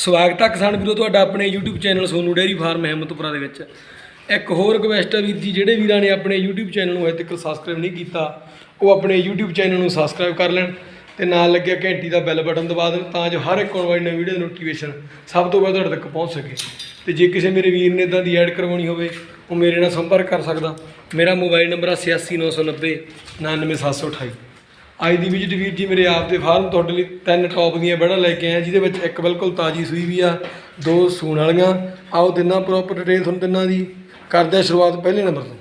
ਸਵਾਗਤ ਹੈ ਕਿਸਾਨ ਵੀਰੋ, ਤੁਹਾਡਾ ਆਪਣੇ YouTube channel Sonu dairy farm Himmatpura ਦੇ ਵਿੱਚ। ਇੱਕ ਹੋਰ ਰਿਕਵੈਸਟ ਹੈ ਵੀਰ ਜੀ, ਜਿਹੜੇ ਵੀਰਾਂ ਨੇ ਆਪਣੇ YouTube ਚੈਨਲ ਨੂੰ ਹਜੇ ਤੱਕ ਸਬਸਕ੍ਰਾਈਬ ਨਹੀਂ ਕੀਤਾ, ਉਹ ਆਪਣੇ YouTube ਚੈਨਲ ਨੂੰ ਸਬਸਕ੍ਰਾਈਬ ਕਰ ਲੈਣ ਤੇ ਨਾਲ ਲੱਗਿਆ ਘੰਟੀ ਦਾ ਬੈਲ ਬਟਨ ਦਬਾ ਦੇਣ ਤਾਂ ਜੋ ਹਰ ਇੱਕ ਆਉਣ ਵਾਲੀ ਨਵੀਂ ਵੀਡੀਓ ਦੀ ਨੋਟੀਫਿਕੇਸ਼ਨ ਸਭ ਤੋਂ ਪਹਿਲਾਂ ਤੁਹਾਡੇ ਤੱਕ ਪਹੁੰਚ ਸਕੇ। ਤੇ ਜੇ ਕਿਸੇ ਮੇਰੇ ਵੀਰ ਨੇ ਇਦਾਂ ਦੀ ਐਡ ਕਰਵਾਉਣੀ ਹੋਵੇ, ਉਹ ਮੇਰੇ ਨਾਲ ਸੰਪਰਕ ਕਰ ਸਕਦਾ। ਮੇਰਾ ਮੋਬਾਈਲ ਨੰਬਰ ਹੈ 86990 99728 ਅੱਜ ਦੀ ਵਿਜ਼ਿਟ ਵੀਰ ਜੀ ਮੇਰੇ ਆਪ ਦੇ ਫਾਰਮ ਤੁਹਾਡੇ ਲਈ ਤਿੰਨ ਟੌਪ ਦੀਆਂ ਬੜਾ ਲੈ ਕੇ ਆਇਆ ਜਿਹਦੇ ਵਿੱਚ ਇੱਕ ਬਿਲਕੁਲ ਤਾਜੀ ਸੂਈ ਵੀ ਆ, ਦੋ ਸੂਣ ਵਾਲੀਆਂ। ਆਓ ਦਿਨਾਂ ਪ੍ਰੋਪਰ ਡਿਟੇਲ ਤੁਹਾਨੂੰ ਦਿਨਾਂ ਦੀ ਕਰਦੇ ਆ ਸ਼ੁਰੂਆਤ ਪਹਿਲੇ ਨੰਬਰ ਤੋਂ।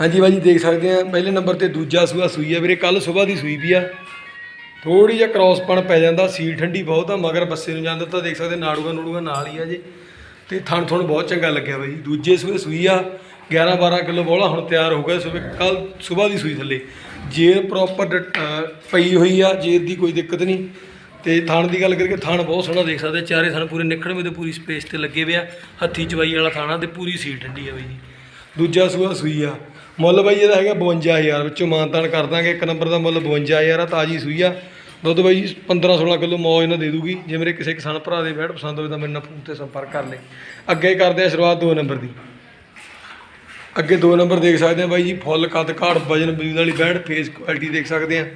ਹਾਂਜੀ ਬਾਜੀ, ਦੇਖ ਸਕਦੇ ਆ, ਪਹਿਲੇ ਨੰਬਰ ਤੇ ਦੂਜਾ ਸੂਆ ਸੂਈ ਆ ਵੀਰੇ, ਕੱਲ ਸਵੇਰ ਦੀ ਸੂਈ ਵੀ ਆ। ਥੋੜੀ ਜਿਹਾ ਕ੍ਰਾਸਪਣ ਪੈ ਜਾਂਦਾ ਸੀਲ ਠੰਡੀ ਬਹੁਤ ਆ, ਮਗਰ ਬੱਸੇ ਨੂੰ ਜਾਂਦਾ ਤਾਂ ਦੇਖ ਸਕਦੇ ਨਾੜੂਗਾ ਨੂੜੂਗਾ ਨਾਲ ਹੀ ਆ ਜੇ। ਤੇ ਥਣ ਥਣ ਬਹੁਤ ਚੰਗਾ ਲੱਗਿਆ ਬਾਈ ਦੂਜੇ ਸੂਏ ਸੂਈ ਆ 11 12 ਕਿਲੋ ਬੋਲਾ ਹੁਣ ਤਿਆਰ ਹੋ ਗਿਆ ਸਵੇ ਕੱਲ ਸਵੇਰ ਦੀ ਸੂਈ ਥੱਲੇ। ਜੇਰ ਪ੍ਰੋਪਰ ਪਈ ਹੋਈ ਆ ਜੇਰ ਦੀ ਕੋਈ ਦਿੱਕਤ ਨਹੀਂ। ਤੇ ਥਾਣ ਦੀ ਗੱਲ ਕਰੀਏ ਥਾਣ ਬਹੁਤ ਸੋਹਣਾ ਦੇਖ ਸਕਦੇ ਚਾਰੇ ਥਣ ਪੂਰੇ ਨਿਕੜਵੇਂ ਤੇ ਪੂਰੀ ਸਪੇਸ ਤੇ ਲੱਗੇ ਹੋਏ ਆ, ਹੱਥੀ ਚਵਾਈ ਵਾਲਾ ਥਾਣਾ ਤੇ ਪੂਰੀ ਸੀਟ ਠੰਡੀ ਆ ਬਾਈ ਜੀ। ਦੂਜਾ ਸੂਆ ਸੂਈ ਆ, ਮੁੱਲ ਬਾਈ ਇਹਦਾ ਹੈਗਾ 52000 ਵਿੱਚੋਂ ਮਾਨਤਾਨ ਕਰ ਦਾਂਗੇ, ਇੱਕ ਨੰਬਰ ਦਾ ਮੁੱਲ 52000 ਆ, ਤਾਜੀ ਸੂਈ ਆ। ਦੁੱਧ ਬਾਈ 15 16 ਕਿਲੋ ਮੌਜ ਨਾਲ ਦੇ ਦੂਗੀ। ਜੇ ਮੇਰੇ ਕਿਸੇ ਕਿਸਾਨ ਭਰਾ ਦੇ ਵੈਟ ਪਸੰਦ ਹੋਵੇ ਤਾਂ ਮੇਰੇ ਨਾਲ ਫੋਨ ਤੇ ਸੰਪਰਕ ਕਰ ਲੈ। ਅੱਗੇ ਕਰਦੇ ਆ ਸ਼ੁਰੂਆਤ ਦੋ ਨੰਬਰ ਦੀ। ਅੱਗੇ ਦੋ ਨੰਬਰ ਦੇਖ ਸਕਦੇ ਆ ਬਾਈ ਜੀ ਫੁੱਲ ਕੱਦ ਘਾੜ ਵਜਨ ਬਰੀਦ ਵਾਲੀ ਬੈਂਡ ਫੇਸ ਕੁਆਲਿਟੀ ਦੇਖ ਸਕਦੇ ਆ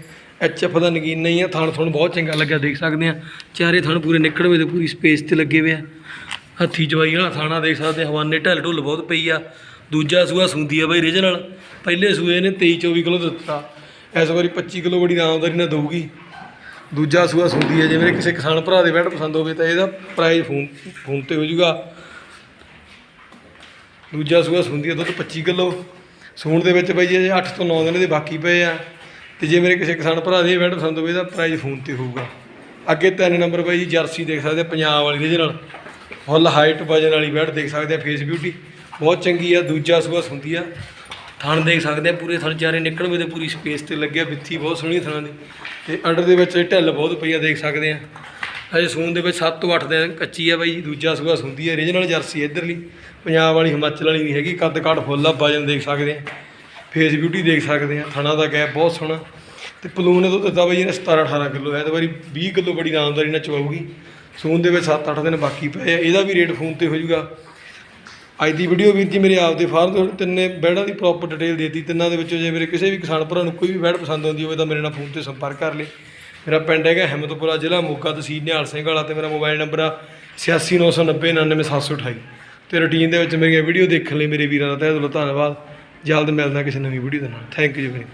ਐਚ ਐਫ ਦਾ ਨਗੀਨ ਨਹੀਂ ਆ ਥਣ ਥਣ ਬਹੁਤ ਚੰਗਾ ਲੱਗਿਆ ਦੇਖ ਸਕਦੇ ਆ ਚਾਰੇ ਥਣ ਪੂਰੇ ਨਿਕੜਵੇਂ ਤੇ ਪੂਰੀ ਸਪੇਸ ਤੇ ਲੱਗੇ ਹੋਏ ਆ। ਹੱਥੀ ਚਵਾਈ ਵਾਲਾ ਥਾਣਾ ਦੇਖ ਸਕਦੇ ਆ, ਹਵਾਨੇ ਢਲ ਢੁੱਲ ਬਹੁਤ ਪਈ ਆ। ਦੂਜਾ ਸੂਆ ਸੁੰਦੀ ਆ ਬਾਈ ਰੀਜਨਲ। ਪਹਿਲੇ ਸੂਏ ਨੇ 23 24 ਕਿਲੋ ਦਿੱਤਾ। ਇਸ ਵਾਰੀ 25 ਕਿਲੋ ਬੜੀ ਆਰਾਮਦਾਰੀ ਨਾਲ ਦਊਗੀ। ਦੂਜਾ ਸੂਆ ਸੁੰਦੀ ਹੈ, ਜੇ ਮੇਰੇ ਕਿਸੇ ਕਿਸਾਨ ਭਰਾ ਦੇ ਬੈਡ ਪਸੰਦ ਹੋਵੇ ਤਾਂ ਇਹਦਾ ਪ੍ਰਾਈਸ ਫੋਨ ਫੋਨ ਤੇ ਹੋ ਜਾਊਗਾ। ਦੂਜਾ ਸੂਆ ਸੁੰਦੀ ਹੈ ਦੁੱਧ 25 ਕਿਲੋ। ਸੂਣ ਦੇ ਵਿੱਚ ਬਈ ਜੇ 8 ਤੋਂ 9 ਦਿਨ ਦੇ ਬਾਕੀ ਪਏ ਆ, ਤੇ ਜੇ ਮੇਰੇ ਕਿਸੇ ਕਿਸਾਨ ਭਰਾ ਦੇ ਬੈਡ ਪਸੰਦ ਹੋਵੇ ਇਹਦਾ ਪ੍ਰਾਈਸ ਫੋਨ ਤੇ ਹੋਊਗਾ। ਅੱਗੇ ਤਿੰਨ ਨੰਬਰ ਬਾਈ ਜੀ, ਜਰਸੀ ਦੇਖ ਸਕਦੇ ਪੰਜਾਬ ਵਾਲੀ ਰੀਜਨਲ ਫੁੱਲ ਹਾਈਟ ਵਜਨ ਵਾਲੀ ਬੈਡ ਦੇਖ ਸਕਦੇ ਆ ਫੇਸ ਬਿਊਟੀ ਬਹੁਤ ਚੰਗੀ ਆ, ਦੂਜਾ ਸੂਆ ਸੁੰਦੀ ਆ। ਥਣ ਦੇਖ ਸਕਦੇ ਆ, ਪੂਰੇ ਥਣ ਚਾਰੇ ਨਿਕਲਵੇਂ ਤੇ ਪੂਰੀ ਸਪੇਸ ਤੇ ਲੱਗਿਆ, ਵਿੱਥੀ ਬਹੁਤ ਸੋਹਣੀ ਥਣਾਂ ਦੀ। ਤੇ ਅੰਡਰ ਦੇ ਵਿੱਚ ਢਿੱਲ ਬਹੁਤ ਪਈ ਆ, ਦੇਖ ਸਕਦੇ ਆ। ਅਜੇ ਸੂਨ ਦੇ ਵਿੱਚ 7 ਤੋਂ 8 ਦਿਨ ਕੱਚੀ ਆ ਬਾਈ, ਦੂਜਾ ਸੂਆ ਸੁੰਦੀ ਆ ਰੀਜਨਲ ਜਰਸੀ ਇਧਰਲੀ। ਪੰਜਾਬ ਵਾਲੀ, ਹਿਮਾਚਲ ਵਾਲੀ ਨਹੀਂ ਹੈਗੀ, ਕੱਦ ਕਾਠ ਫੁੱਲ ਆ, ਵਜਨ ਦੇਖ ਸਕਦੇ ਆ। ਫੇਸ ਬਿਊਟੀ ਦੇਖ ਸਕਦੇ ਆ, ਥਣਾ ਦਾ ਗੈਪ ਬਹੁਤ ਸੋਹਣਾ। ਤੇ ਪਲੂਨ ਤੋਂ ਦਿੱਤਾ ਬਾਈ ਇਹਨੇ 17 18 ਕਿਲੋ ਹੈ ਤੇ ਵਾਰੀ 20 ਕਿਲੋ ਬੜੀ ਆਮਦਨੀ ਨਾਲ ਚਵਾਊਗੀ। ਸੂਨ ਦੇ ਵਿੱਚ 7-8 ਦਿਨ ਬਾਕੀ ਪਏ ਆ, ਇਹਦਾ ਵੀ ਰੇਟ ਫੋਨ ਤੇ ਹੋ ਜਾਊਗਾ। ਅੱਜ ਦੀ ਵੀਡੀਓ ਵੀਰ ਜੀ ਮੇਰੇ ਆਪ ਦੇ ਫਾਰਮ ਤੋਂ ਤਿੰਨੇ ਬੈਡਾਂ ਦੀ ਪ੍ਰੋਪਰ ਡਿਟੇਲ ਦੇ ਦਿੱਤੀ। ਤਿੰਨਾਂ ਦੇ ਵਿੱਚੋਂ ਜੇ ਮੇਰੇ ਕਿਸੇ ਵੀ ਕਿਸਾਨ ਭਰਾ ਨੂੰ ਕੋਈ ਵੀ ਬੈਡ ਪਸੰਦ ਆਉਂਦੀ ਹੋਵੇ ਤਾਂ ਮੇਰੇ ਨਾਲ ਫੋਨ ਤੇ ਸੰਪਰਕ ਕਰ ਲਈ ਮੇਰਾ ਪਿੰਡ ਹੈਗਾ ਹਿੰਮਤਪੁਰਾ ਜ਼ਿਲ੍ਹਾ, ਮੋਗਾ ਤਹਿਸੀਲ ਨਿਹਾਲ ਸਿੰਘ ਵਾਲਾ ਤੇ ਮੇਰਾ ਮੋਬਾਈਲ ਨੰਬਰ ਆ 8699099728 ਤੇ ਰੁਟੀਨ ਦੇ ਵਿੱਚ ਮੇਰੀਆਂ ਵੀਡੀਓ ਦੇਖਣ ਲਈ ਮੇਰੇ ਵੀਰਾਂ ਦਾ ਤਹਿ ਦਿਲੋਂ ਧੰਨਵਾਦ। ਜਲਦ ਮਿਲਦਾ ਕਿਸੇ ਨਵੀਂ ਵੀਡੀਓ ਦੇ ਨਾਲ। ਥੈਂਕ ਯੂ ਜੀ